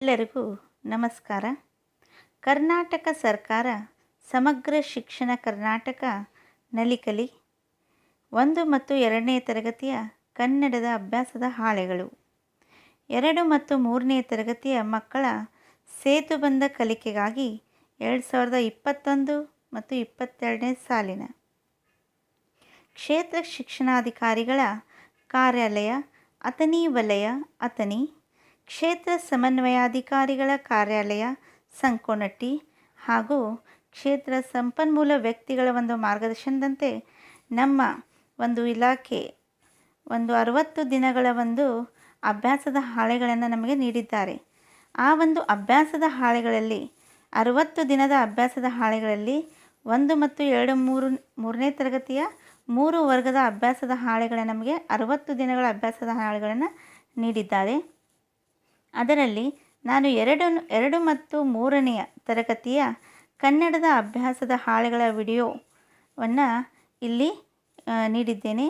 ಎಲ್ಲರಿಗೂ ನಮಸ್ಕಾರ. ಕರ್ನಾಟಕ ಸರ್ಕಾರ ಸಮಗ್ರ ಶಿಕ್ಷಣ ಕರ್ನಾಟಕ ನಲಿಕಲಿ ಒಂದು ಮತ್ತು ಎರಡನೇ ತರಗತಿಯ ಕನ್ನಡದ ಅಭ್ಯಾಸದ ಹಾಳೆಗಳು. ಎರಡು ಮತ್ತು ಮೂರನೇ ತರಗತಿಯ ಮಕ್ಕಳ ಸೇತುಬಂಧ ಕಲಿಕೆಗಾಗಿ ಎರಡು ಸಾವಿರದ ಇಪ್ಪತ್ತೊಂದು ಮತ್ತು ಇಪ್ಪತ್ತೆರಡನೇ ಸಾಲಿನ ಕ್ಷೇತ್ರ ಶಿಕ್ಷಣಾಧಿಕಾರಿಗಳ ಕಾರ್ಯಾಲಯ ಅತನಿ ವಲಯ, ಅಥಣಿ ಕ್ಷೇತ್ರ ಸಮನ್ವಯಾಧಿಕಾರಿಗಳ ಕಾರ್ಯಾಲಯ, ಸಂಕೋನಟ್ಟಿ ಹಾಗೂ ಕ್ಷೇತ್ರ ಸಂಪನ್ಮೂಲ ವ್ಯಕ್ತಿಗಳ ಒಂದು ಮಾರ್ಗದರ್ಶನದಂತೆ ನಮ್ಮ ಒಂದು ಇಲಾಖೆ ಒಂದು ಅರವತ್ತು ದಿನಗಳ ಒಂದು ಅಭ್ಯಾಸದ ಹಾಳೆಗಳನ್ನು ನಮಗೆ ನೀಡಿದ್ದಾರೆ. ಆ ಒಂದು ಅಭ್ಯಾಸದ ಹಾಳೆಗಳಲ್ಲಿ, ಅರವತ್ತು ದಿನದ ಅಭ್ಯಾಸದ ಹಾಳೆಗಳಲ್ಲಿ ಒಂದು ಮತ್ತು ಎರಡು ಮೂರು, ಮೂರನೇ ತರಗತಿಯ ಮೂರು ವರ್ಗದ ಅಭ್ಯಾಸದ ಹಾಳೆಗಳ ನಮಗೆ ಅರವತ್ತು ದಿನಗಳ ಅಭ್ಯಾಸದ ಹಾಳೆಗಳನ್ನು ನೀಡಿದ್ದಾರೆ. ಅದರಲ್ಲಿ ನಾನು ಎರಡು ಎರಡು ಮತ್ತು ಮೂರನೆಯ ತರಗತಿಯ ಕನ್ನಡದ ಅಭ್ಯಾಸದ ಹಾಳೆಗಳ ವಿಡಿಯೋವನ್ನು ಇಲ್ಲಿ ನೀಡಿದ್ದೇನೆ.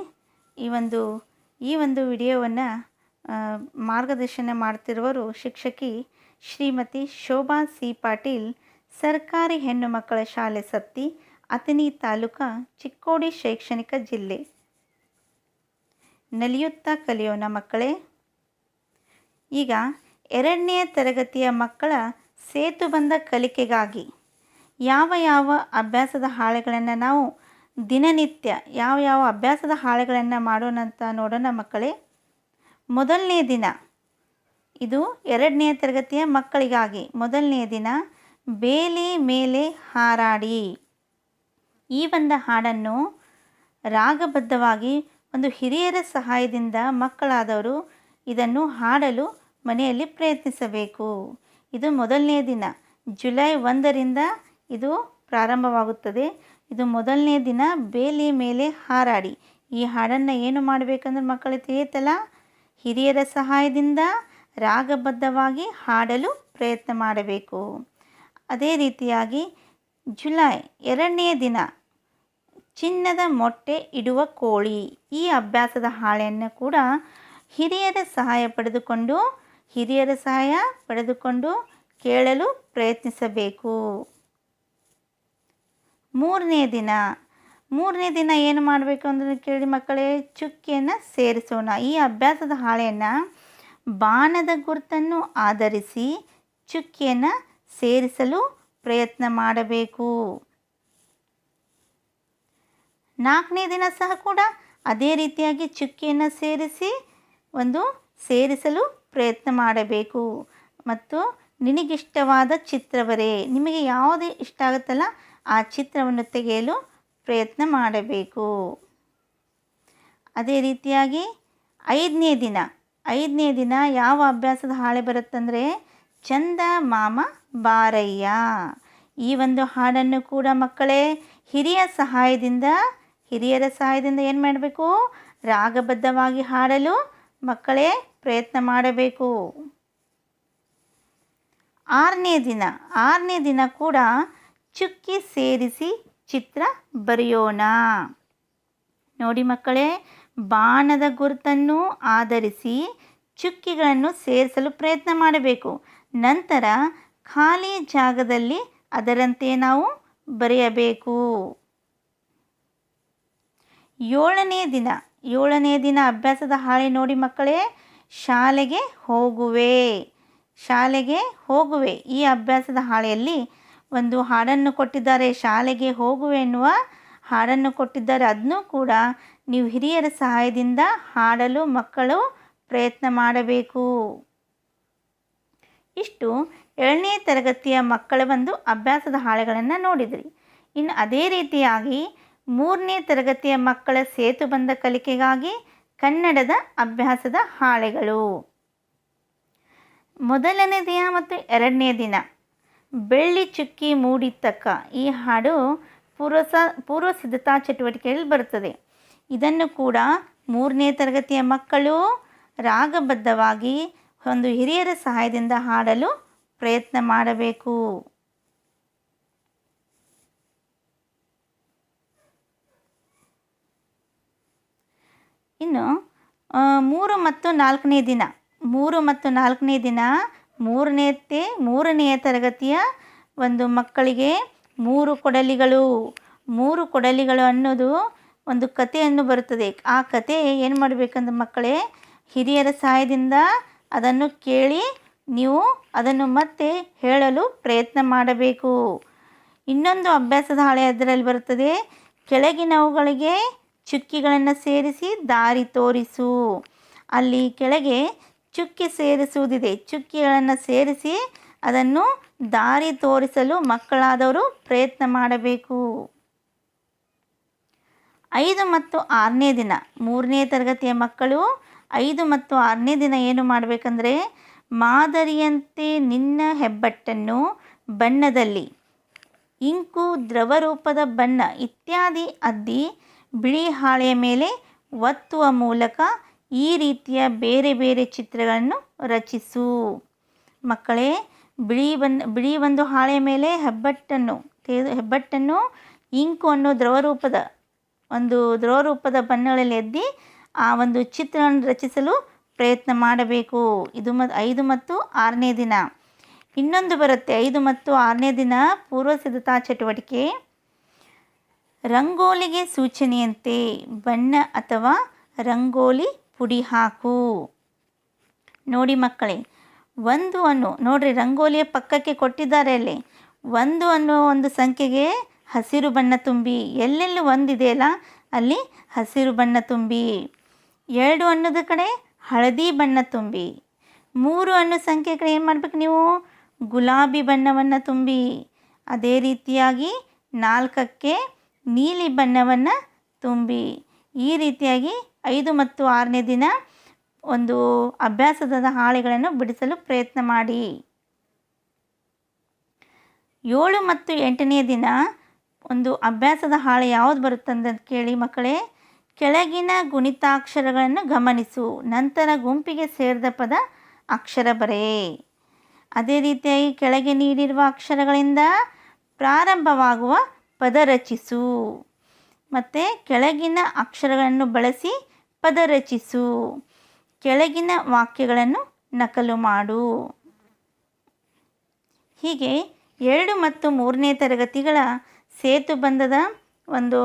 ಈ ಒಂದು ಈ ಒಂದು ವಿಡಿಯೋವನ್ನು ಮಾರ್ಗದರ್ಶನ ಮಾಡ್ತಿರುವವರು ಶಿಕ್ಷಕಿ ಶ್ರೀಮತಿ ಶೋಭಾ ಸಿ ಪಾಟೀಲ್, ಸರ್ಕಾರಿ ಹೆಣ್ಣು ಮಕ್ಕಳ ಶಾಲೆ ಸತ್ತಿ, ಅಥಣಿ ತಾಲೂಕ ಚಿಕ್ಕೋಡಿ ಶೈಕ್ಷಣಿಕ ಜಿಲ್ಲೆ. ನಲಿಯುತ್ತಾ ಕಲಿಯೋಣ ಮಕ್ಕಳೇ. ಈಗ ಎರಡನೇ ತರಗತಿಯ ಮಕ್ಕಳ ಸೇತುಬಂಧ ಕಲಿಕೆಗಾಗಿ ಯಾವ ಯಾವ ಅಭ್ಯಾಸದ ಹಾಳೆಗಳನ್ನು ನಾವು ದಿನನಿತ್ಯ ಯಾವ ಯಾವ ಅಭ್ಯಾಸದ ಹಾಳೆಗಳನ್ನು ಮಾಡೋಣ ಅಂತ ನೋಡೋಣ ಮಕ್ಕಳೇ. ಮೊದಲನೇ ದಿನ, ಇದು ಎರಡನೇ ತರಗತಿಯ ಮಕ್ಕಳಿಗಾಗಿ ಮೊದಲನೇ ದಿನ ಬೇಲಿ ಮೇಲೆ ಹಾರಾಡಿ. ಈ ಒಂದು ಹಾಡನ್ನು ರಾಗಬದ್ಧವಾಗಿ ಒಂದು ಹಿರಿಯರ ಸಹಾಯದಿಂದ ಮಕ್ಕಳಾದವರು ಇದನ್ನು ಹಾಡಲು ಮನೆಯಲ್ಲಿ ಪ್ರಯತ್ನಿಸಬೇಕು. ಇದು ಮೊದಲನೇ ದಿನ. ಜುಲೈ ಒಂದರಿಂದ ಇದು ಪ್ರಾರಂಭವಾಗುತ್ತದೆ. ಇದು ಮೊದಲನೇ ದಿನ ಬೇಲಿ ಮೇಲೆ ಹಾರಾಡಿ. ಈ ಹಾಡನ್ನು ಏನು ಮಾಡಬೇಕಂದ್ರೆ ಮಕ್ಕಳು ತಿಳಿಯುತ್ತಲ್ಲ? ಹಿರಿಯರ ಸಹಾಯದಿಂದ ರಾಗಬದ್ಧವಾಗಿ ಹಾಡಲು ಪ್ರಯತ್ನ ಮಾಡಬೇಕು. ಅದೇ ರೀತಿಯಾಗಿ ಜುಲೈ ಎರಡನೇ ದಿನ ಚಿನ್ನದ ಮೊಟ್ಟೆ ಇಡುವ ಕೋಳಿ. ಈ ಅಭ್ಯಾಸದ ಹಾಳೆಯನ್ನು ಕೂಡ ಹಿರಿಯರ ಸಹಾಯ ಪಡೆದುಕೊಂಡು ಹಿರಿಯರ ಸಹಾಯ ಪಡೆದುಕೊಂಡು ಕೇಳಲು ಪ್ರಯತ್ನಿಸಬೇಕು. ಮೂರನೇ ದಿನ. ಮೂರನೇ ದಿನ ಏನು ಮಾಡಬೇಕು ಅಂದರೆ ಕೇಳಿ ಮಕ್ಕಳೇ, ಚುಕ್ಕಿಯನ್ನು ಸೇರಿಸೋಣ. ಈ ಅಭ್ಯಾಸದ ಹಾಳೆಯನ್ನು ಬಾಣದ ಗುರುತನ್ನು ಆಧರಿಸಿ ಚುಕ್ಕಿಯನ್ನು ಸೇರಿಸಲು ಪ್ರಯತ್ನ ಮಾಡಬೇಕು. ನಾಲ್ಕನೇ ದಿನ ಸಹ ಕೂಡ ಅದೇ ರೀತಿಯಾಗಿ ಚುಕ್ಕಿಯನ್ನು ಸೇರಿಸಿ ಒಂದು ಸೇರಿಸಲು ಪ್ರಯತ್ನ ಮಾಡಬೇಕು. ಮತ್ತು ನಿನಗಿಷ್ಟವಾದ ಚಿತ್ರವರೇ, ನಿಮಗೆ ಯಾವುದೇ ಇಷ್ಟ ಆಗುತ್ತಲ್ಲ, ಆ ಚಿತ್ರವನ್ನು ತೆಗೆಯಲು ಪ್ರಯತ್ನ ಮಾಡಬೇಕು. ಅದೇ ರೀತಿಯಾಗಿ ಐದನೇ ದಿನ ಐದನೇ ದಿನ ಯಾವ ಅಭ್ಯಾಸದ ಹಾಳೆ ಬರುತ್ತಂದರೆ, ಚಂದ ಮಾಮ ಬಾರಯ್ಯ. ಈ ಒಂದು ಹಾಡನ್ನು ಕೂಡ ಮಕ್ಕಳೇ, ಹಿರಿಯ ಸಹಾಯದಿಂದ, ಹಿರಿಯರ ಸಹಾಯದಿಂದ ಏನು ಮಾಡಬೇಕು? ರಾಗಬದ್ಧವಾಗಿ ಹಾಡಲು ಮಕ್ಕಳೇ, ಪ್ರಯತ್ನ ಮಾಡಬೇಕು. ಆರನೇ ದಿನ ಆರನೇ ದಿನ ಕೂಡ ಚುಕ್ಕಿ ಸೇರಿಸಿ ಚಿತ್ರ ಬರೆಯೋಣ. ನೋಡಿ ಮಕ್ಕಳೇ, ಬಾಣದ ಗುರುತನ್ನು ಆಧರಿಸಿ ಚುಕ್ಕಿಗಳನ್ನು ಸೇರಿಸಲು ಪ್ರಯತ್ನ ಮಾಡಬೇಕು. ನಂತರ ಖಾಲಿ ಜಾಗದಲ್ಲಿ ಅದರಂತೆ ನಾವು ಬರೆಯಬೇಕು. ಏಳನೇ ದಿನ ಏಳನೇ ದಿನ ಅಭ್ಯಾಸದ ಹಾಳೆ ನೋಡಿ ಮಕ್ಕಳೇ, ಶಾಲೆಗೆ ಹೋಗುವೆ. ಶಾಲೆಗೆ ಹೋಗುವೆ. ಈ ಅಭ್ಯಾಸದ ಹಾಳೆಯಲ್ಲಿ ಒಂದು ಹಾಡನ್ನು ಕೊಟ್ಟಿದ್ದಾರೆ. ಶಾಲೆಗೆ ಹೋಗುವೆ ಎನ್ನುವ ಹಾಡನ್ನು ಕೊಟ್ಟಿದ್ದಾರೆ. ಅದನ್ನು ಕೂಡ ನೀವು ಹಿರಿಯರ ಸಹಾಯದಿಂದ ಹಾಡಲು ಮಕ್ಕಳು ಪ್ರಯತ್ನ ಮಾಡಬೇಕು. ಇಷ್ಟು ಏಳನೇ ತರಗತಿಯ ಮಕ್ಕಳ ಒಂದು ಅಭ್ಯಾಸದ ಹಾಳೆಗಳನ್ನು ನೋಡಿದ್ರಿ. ಇನ್ನು ಅದೇ ರೀತಿಯಾಗಿ ಮೂರನೇ ತರಗತಿಯ ಮಕ್ಕಳ ಸೇತುಬಂಧ ಕಲಿಕೆಗಾಗಿ ಕನ್ನಡದ ಅಭ್ಯಾಸದ ಹಾಳೆಗಳು. ಮೊದಲನೇ ದಿನ ಮತ್ತು ಎರಡನೇ ದಿನ. ಬೆಳ್ಳಿ ಚುಕ್ಕಿ ಮೂಡಿತಕ್ಕ ಈ ಹಾಡು ಪೂರ್ವಸ ಪೂರ್ವ ಸಿದ್ಧತಾ ಚಟುವಟಿಕೆಯಲ್ಲಿ ಬರುತ್ತದೆ. ಇದನ್ನು ಕೂಡ ಮೂರನೇ ತರಗತಿಯ ಮಕ್ಕಳು ರಾಗಬದ್ಧವಾಗಿ ಒಂದು ಹಿರಿಯರ ಸಹಾಯದಿಂದ ಹಾಡಲು ಪ್ರಯತ್ನ ಮಾಡಬೇಕು. ಇನ್ನು ಮೂರು ಮತ್ತು ನಾಲ್ಕನೇ ದಿನ. ಮೂರು ಮತ್ತು ನಾಲ್ಕನೇ ದಿನ, ಮೂರನೇ ತೆ ಮೂರನೆಯ ತರಗತಿಯ ಒಂದು ಮಕ್ಕಳಿಗೆ ಮೂರು ಕೊಡಲಿಗಳು. ಮೂರು ಕೊಡಲಿಗಳು ಅನ್ನೋದು ಒಂದು ಕಥೆಯನ್ನು ಬರುತ್ತದೆ. ಆ ಕತೆ ಏನು ಮಾಡಬೇಕಂದ್ರೆ ಮಕ್ಕಳೇ, ಹಿರಿಯರ ಸಹಾಯದಿಂದ ಅದನ್ನು ಕೇಳಿ ನೀವು ಅದನ್ನು ಮತ್ತೆ ಹೇಳಲು ಪ್ರಯತ್ನ ಮಾಡಬೇಕು. ಇನ್ನೊಂದು ಅಭ್ಯಾಸದ ಹಾಳೆ ಅದರಲ್ಲಿ ಬರುತ್ತದೆ. ಕೆಳಗಿನವುಗಳಿಗೆ ಚುಕ್ಕಿಗಳನ್ನು ಸೇರಿಸಿ ದಾರಿ ತೋರಿಸು. ಅಲ್ಲಿ ಕೆಳಗೆ ಚುಕ್ಕಿ ಸೇರಿಸುವುದಿದೆ. ಚುಕ್ಕಿಗಳನ್ನು ಸೇರಿಸಿ ಅದನ್ನು ದಾರಿ ತೋರಿಸಲು ಮಕ್ಕಳಾದವರು ಪ್ರಯತ್ನ ಮಾಡಬೇಕು. ಐದು ಮತ್ತು ಆರನೇ ದಿನ. ಮೂರನೇ ತರಗತಿಯ ಮಕ್ಕಳು ಐದು ಮತ್ತು ಆರನೇ ದಿನ ಏನು ಮಾಡಬೇಕಂದ್ರೆ ಮಾದರಿಯಂತೆ ನಿನ್ನ ಹೆಬ್ಬಟ್ಟನ್ನು ಬಣ್ಣದಲ್ಲಿ, ಇಂಕು ದ್ರವರೂಪದ ಬಣ್ಣ ಇತ್ಯಾದಿ ಅದ್ದಿ ಬಿಳಿ ಹಾಳೆಯ ಮೇಲೆ ಒತ್ತುವ ಮೂಲಕ ಈ ರೀತಿಯ ಬೇರೆ ಬೇರೆ ಚಿತ್ರಗಳನ್ನು ರಚಿಸು. ಮಕ್ಕಳೇ, ಬಿಳಿ ಒಂದು ಬಿಳಿ ಒಂದು ಹಾಳೆಯ ಮೇಲೆ ಹೆಬ್ಬಟ್ಟನ್ನು ತೆಗೆದು, ಹೆಬ್ಬಟ್ಟನ್ನು ಇಂಕು ಅನ್ನೋ ದ್ರವರೂಪದ, ಒಂದು ದ್ರವರೂಪದ ಬಣ್ಣಗಳಲ್ಲಿ ಎದ್ದಿ ಆ ಒಂದು ಚಿತ್ರವನ್ನು ರಚಿಸಲು ಪ್ರಯತ್ನ ಮಾಡಬೇಕು. ಇದು ಮತ್ತು ಐದು ಮತ್ತು ಆರನೇ ದಿನ. ಇನ್ನೊಂದು ಬರುತ್ತೆ. ಐದು ಮತ್ತು ಆರನೇ ದಿನ ಪೂರ್ವ ಸಿದ್ಧತಾ ಚಟುವಟಿಕೆ. ರಂಗೋಲಿಗೆ ಸೂಚನೆಯಂತೆ ಬಣ್ಣ ಅಥವಾ ರಂಗೋಲಿ ಪುಡಿ ಹಾಕು ನೋಡಿ ಮಕ್ಕಳೇ, ಒಂದು ಅನ್ನು, ನೋಡ್ರಿ, ರಂಗೋಲಿಯ ಪಕ್ಕಕ್ಕೆ ಕೊಟ್ಟಿದ್ದಾರೆ ಅಲ್ಲಿ. ಒಂದು ಅನ್ನೋ ಒಂದು ಸಂಖ್ಯೆಗೆ ಹಸಿರು ಬಣ್ಣ ತುಂಬಿ, ಎಲ್ಲೆಲ್ಲಿ ಒಂದಿದೆಯಲ್ಲ ಅಲ್ಲಿ ಹಸಿರು ಬಣ್ಣ ತುಂಬಿ. ಎರಡು ಅನ್ನೋದ ಕಡೆ ಹಳದಿ ಬಣ್ಣ ತುಂಬಿ. ಮೂರು ಅನ್ನೋ ಸಂಖ್ಯೆ ಕಡೆ ಏನು ಮಾಡಬೇಕು ನೀವು? ಗುಲಾಬಿ ಬಣ್ಣವನ್ನು ತುಂಬಿ. ಅದೇ ರೀತಿಯಾಗಿ ನಾಲ್ಕಕ್ಕೆ ನೀಲಿ ಬಣ್ಣವನ್ನು ತುಂಬಿ ಈ ರೀತಿಯಾಗಿ ಐದು ಮತ್ತು ಆರನೇ ದಿನ ಒಂದು ಅಭ್ಯಾಸದ ಹಾಳೆಗಳನ್ನು ಬಿಡಿಸಲು ಪ್ರಯತ್ನ ಮಾಡಿ. ಏಳು ಮತ್ತು ಎಂಟನೇ ದಿನ ಒಂದು ಅಭ್ಯಾಸದ ಹಾಳೆ ಯಾವುದು ಬರುತ್ತಂತ ಕೇಳಿ ಮಕ್ಕಳೇ, ಕೆಳಗಿನ ಗುಣಿತಾಕ್ಷರಗಳನ್ನು ಗಮನಿಸು, ನಂತರ ಗುಂಪಿಗೆ ಸೇರಿದ ಪದ ಅಕ್ಷರ ಬರೇ. ಅದೇ ರೀತಿಯಾಗಿ ಕೆಳಗೆ ನೀಡಿರುವ ಅಕ್ಷರಗಳಿಂದ ಪ್ರಾರಂಭವಾಗುವ ಪದ ರಚಿಸು ಮತ್ತು ಕೆಳಗಿನ ಅಕ್ಷರಗಳನ್ನು ಬಳಸಿ ಪದ ರಚಿಸು ಕೆಳಗಿನ ವಾಕ್ಯಗಳನ್ನು ನಕಲು ಮಾಡು. ಹೀಗೆ ಎರಡು ಮತ್ತು ಮೂರನೇ ತರಗತಿಗಳ ಸೇತುಬಂಧದ ಒಂದು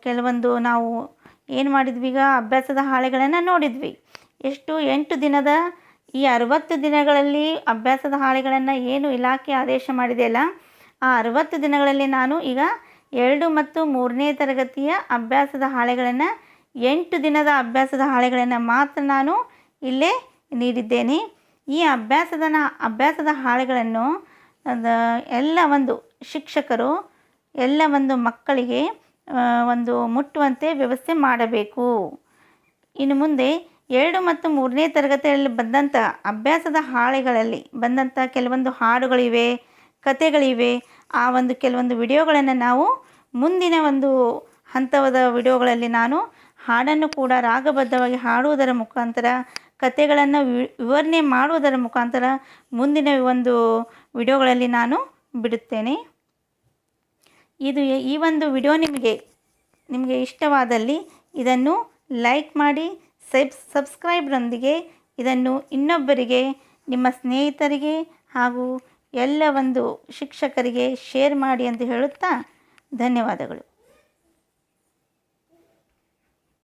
ಕೆಲವೊಂದು ನಾವು ಏನು ಮಾಡಿದ್ವಿ ಈಗ? ಅಭ್ಯಾಸದ ಹಾಳೆಗಳನ್ನು ನೋಡಿದ್ವಿ. ಎಷ್ಟು ಎಂಟು ದಿನದ ಈ ಅರವತ್ತು ದಿನಗಳಲ್ಲಿ ಅಭ್ಯಾಸದ ಹಾಳೆಗಳನ್ನು ಏನು ಇಲಾಖೆ ಆದೇಶ ಮಾಡಿದೆಯಲ್ಲ ಆ ಅರವತ್ತು ದಿನಗಳಲ್ಲಿ ನಾನು ಈಗ ಎರಡು ಮತ್ತು ಮೂರನೇ ತರಗತಿಯ ಅಭ್ಯಾಸದ ಹಾಳೆಗಳನ್ನು, ಎಂಟು ದಿನದ ಅಭ್ಯಾಸದ ಹಾಳೆಗಳನ್ನು ಮಾತ್ರ ನಾನು ಇಲ್ಲೇ ನೀಡಿದ್ದೇನೆ. ಈ ಅಭ್ಯಾಸದ ಅಭ್ಯಾಸದ ಹಾಳೆಗಳನ್ನು ಎಲ್ಲ ಒಂದು ಶಿಕ್ಷಕರು, ಎಲ್ಲ ಒಂದು ಮಕ್ಕಳಿಗೆ ಒಂದು ಮುಟ್ಟುವಂತೆ ವ್ಯವಸ್ಥೆ ಮಾಡಬೇಕು. ಇನ್ನು ಮುಂದೆ ಎರಡು ಮತ್ತು ಮೂರನೇ ತರಗತಿಯಲ್ಲಿ ಬಂದಂಥ ಅಭ್ಯಾಸದ ಹಾಳೆಗಳಲ್ಲಿ ಬಂದಂಥ ಕೆಲವೊಂದು ಹಾಡುಗಳಿವೆ. ಕತೆಗಳಿವೆ. ಆ ಒಂದು ಕೆಲವೊಂದು ವಿಡಿಯೋಗಳನ್ನು ನಾವು ಮುಂದಿನ ಒಂದು ಹಂತವಾದ ವಿಡಿಯೋಗಳಲ್ಲಿ ನಾನು ಹಾಡನ್ನು ಕೂಡ ರಾಗಬದ್ಧವಾಗಿ ಹಾಡುವುದರ ಮುಖಾಂತರ, ಕತೆಗಳನ್ನು ವಿವರಣೆ ಮಾಡುವುದರ ಮುಖಾಂತರ ಮುಂದಿನ ಒಂದು ವಿಡಿಯೋಗಳಲ್ಲಿ ನಾನು ಬಿಡುತ್ತೇನೆ. ಇದು ಈ ಒಂದು ವಿಡಿಯೋ ನಿಮಗೆ ನಿಮಗೆ ಇಷ್ಟವಾದಲ್ಲಿ ಇದನ್ನು ಲೈಕ್ ಮಾಡಿ, ಸಬ್, ಸಬ್ಸ್ಕ್ರೈಬ್ರೊಂದಿಗೆ ಇದನ್ನು ಇನ್ನೊಬ್ಬರಿಗೆ, ನಿಮ್ಮ ಸ್ನೇಹಿತರಿಗೆ ಹಾಗೂ ಎಲ್ಲ ಒಂದು ಶಿಕ್ಷಕರಿಗೆ ಶೇರ್ ಮಾಡಿ ಅಂತ ಹೇಳುತ್ತಾ ಧನ್ಯವಾದಗಳು.